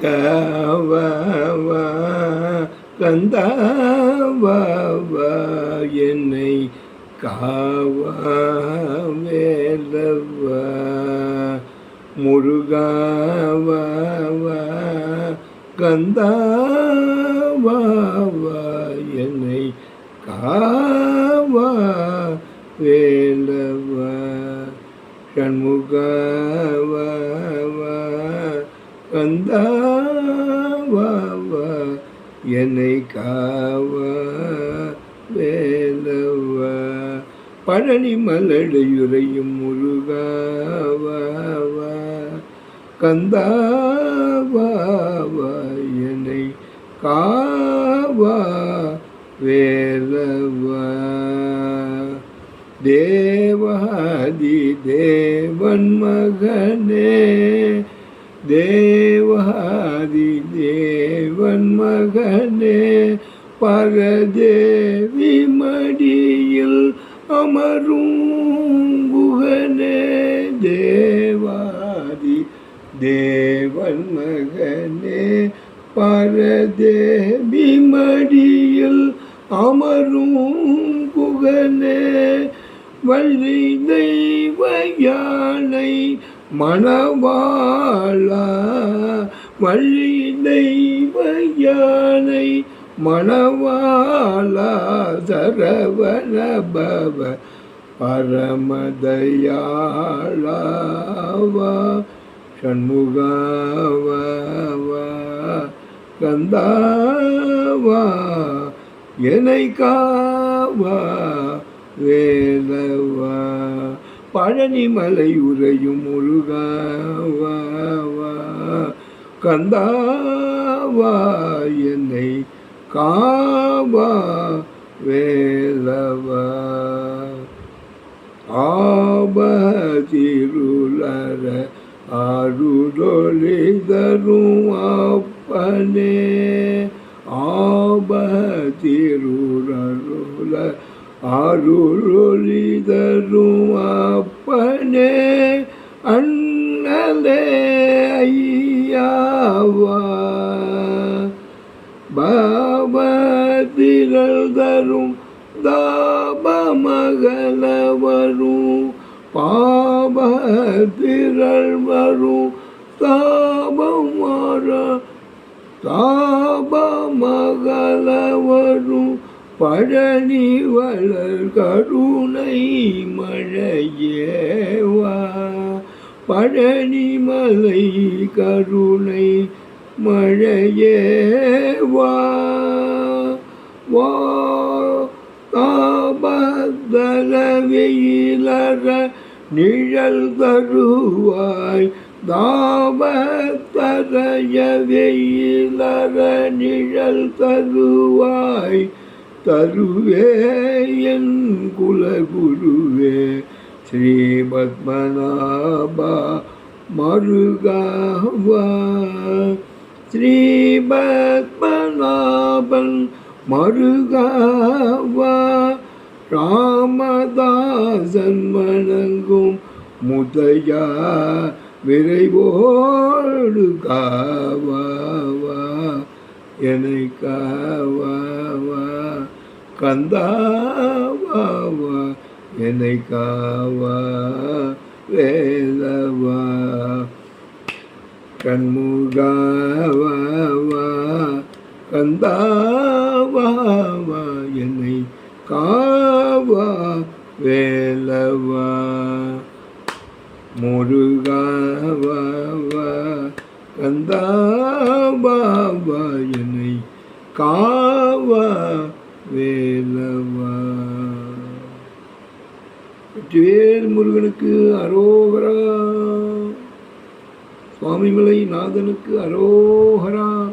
காவா கந்தாவா என்னை காவா வேலவா முருகாவா என்னை காவ வேலவா ஷண்முகாவா கந்தாவா என்னை காவா வேலவா. பழனி மலடையுறையும் முருகாவா கந்தாவா என்னை காவா வேலவா. தேவாதி தேவன் மகனே. தேவாதி தேவன் மகனே பரதேவி மடியில் அமரும் புகனே தேவாதி தேவன் மகனே பரதேவி மடியில் அமரும் புகனே வள்ளி தெய்வ யானை மணவாளா வள்ளி தெய்வ யானை மணவாளா சரவண பவ பரமதயாளாவா ஷண்முகாவா கந்தாவா என்னை காவா வேலவா பழனி மலை உரையும் முருகாவா கந்தாவா என்னை காவா வேலவா. ஆபதிருளர அருளொழிதரும் அப்பனே. ஆபதிருளருள அருளொழிதரும் அண்ணலே ஐயாவா பாபதிரல் தரும் தாபமகலவரும் பாபதிரள் வரும் தாபம் மாற தாபமகலவரும் பழனி வளர் கருணை மழையேவா பழனி மலை கருணை மழையே வா தாபதல வெயிலற நிழல் தருவாய் தாபத்தரைய வெயிலற நிழல் தருவாய் தருவே என் குலகுருவே. ஸ்ரீ பத்மநாபா மருகாவா. ஸ்ரீ பத்மநாபன் மருகாவா. ராமதாசன் வணங்கும் முதையா விரைவோடு காவாவா. என்னை காவாவா. கந்தாவாவா என்னை காவா வேலவா கண்முகாவா கந்தாவா என்னை காவா வேலவா முருகாவா கந்தாவா என்னை காவா வேலவா வெற்றிவேல் முருகனுக்கு அரோகரா. சுவாமிமலை நாதனுக்கு அரோகரா.